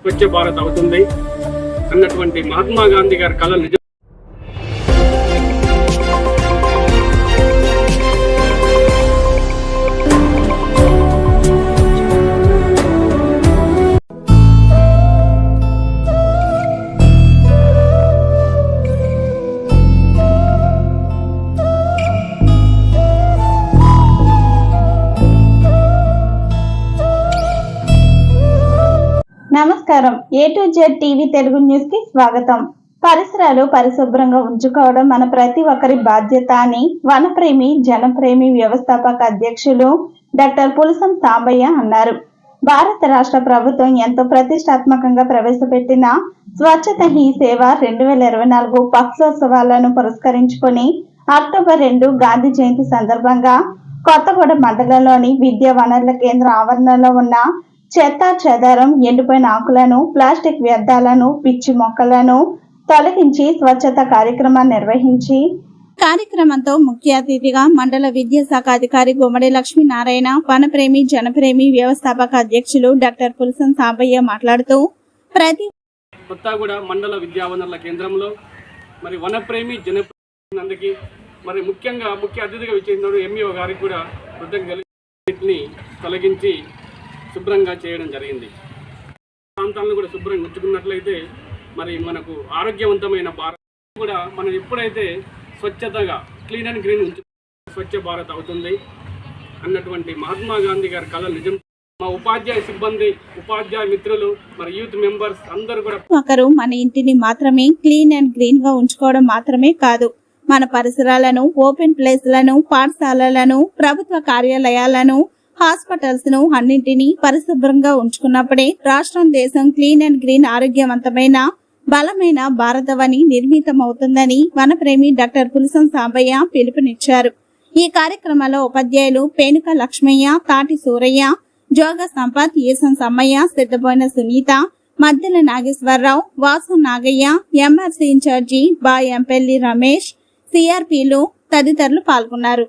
స్వచ్ఛ భారత్ అవుతుంది అన్నటువంటి మహాత్మా గాంధీ గారి కళ నిజం నమస్కారం. A to Z TV Telugu న్యూస్కి స్వాగతం. పరిసరాలు పరిశుభ్రంగా ఉంచుకోవడం మన ప్రతి ఒక్కరి బాధ్యత అని వనప్రేమి జనప్రేమి వ్యవస్థాపక అధ్యక్షులు డాక్టర్ పులసం సాంబయ్య అన్నారు. భారత రాష్ట్ర ప్రభుత్వం ఎంతో ప్రతిష్టాత్మకంగా ప్రవేశపెట్టిన స్వచ్ఛత హీ సేవ రెండు వేల ఇరవై నాలుగు పక్షోత్సవాలను పురస్కరించుకొని అక్టోబర్ రెండు గాంధీ జయంతి సందర్భంగా కొత్తగూడ మండలంలోని విద్యా వనరుల కేంద్ర ఆవరణలో ఉన్న చెత్త చెదారం ఎండిపోయిన ఆకులను ప్లాస్టిక్ వ్యర్థాలను పిచ్చి మొక్కలను తొలగించి స్వచ్ఛత కార్యక్రమాన్ని నిర్వహించి కార్యక్రమంతో ముఖ్య అతిథిగా మండల విద్యాశాఖ అధికారి గుమ్మడి లక్ష్మీనారాయణ వనప్రేమి జనప్రేమి వ్యవస్థాపక అధ్యక్షులు డాక్టర్ పులసం సాంబయ్య మాట్లాడుతూ ప్రతి కొత్తగూడ మండల విద్యా వనరుల కేంద్రంలో మరి వనప్రేమి జనప్రేమి మరి ముఖ్యంగా ముఖ్య అతిథిగా విచ్చేసిన ఎంఈఓ గారికి కూడా కృతజ్ఞతని తొలగించి శుభ్రంగా చేయడం జరిగింది. ప్రాంతాలను కూడా శుభ్రంగా ఉంచుకున్నట్లయితే మరి మనకు ఆరోగ్యవంతమైన భారత్ కూడా మనం ఎప్పుడైతే స్వచ్ఛతగా క్లీన్ అండ్ గ్రీన్ ఉంచు స్వచ్ఛ భారత్ అవుతుంది అన్నటువంటి మహాత్మా గాంధీ గారి కళ నిజం. మా ఉపాధ్యాయ సిబ్బంది ఉపాధ్యాయ మిత్రులు మరి యూత్ మెంబర్స్ అందరూ కూడా ఒకరు మన ఇంటిని మాత్రమే క్లీన్ అండ్ గ్రీన్గా ఉంచుకోవడం మాత్రమే కాదు. మన పరిసరాలను ఓపెన్ ప్లేస్లను పాఠశాలలను ప్రభుత్వ కార్యాలయాలను హాస్పిటల్స్ను అన్నింటినీ పరిశుభ్రంగా ఉంచుకున్నప్పుడే రాష్ట్రం దేశం క్లీన్ అండ్ గ్రీన్ ఆరోగ్యవంతమైన బలమైన భారతవని నిర్మితమవుతుందని వనప్రేమి డాక్టర్ పులసం సాంబయ్య పిలుపునిచ్చారు. ఈ కార్యక్రమంలో ఉపాధ్యాయులు పేనుక లక్ష్మయ్య తాటి సూరయ్య జోగ సంపత్ ఈసం సమ్మయ్య సిద్ధబోయిన సునీత మద్దెల నాగేశ్వరరావు వాసు నాగయ్య ఎంఆర్సీ ఇన్ఛార్జి బా ఎంపెల్లి రమేష్ సిఆర్పిలు తదితరులు పాల్గొన్నారు.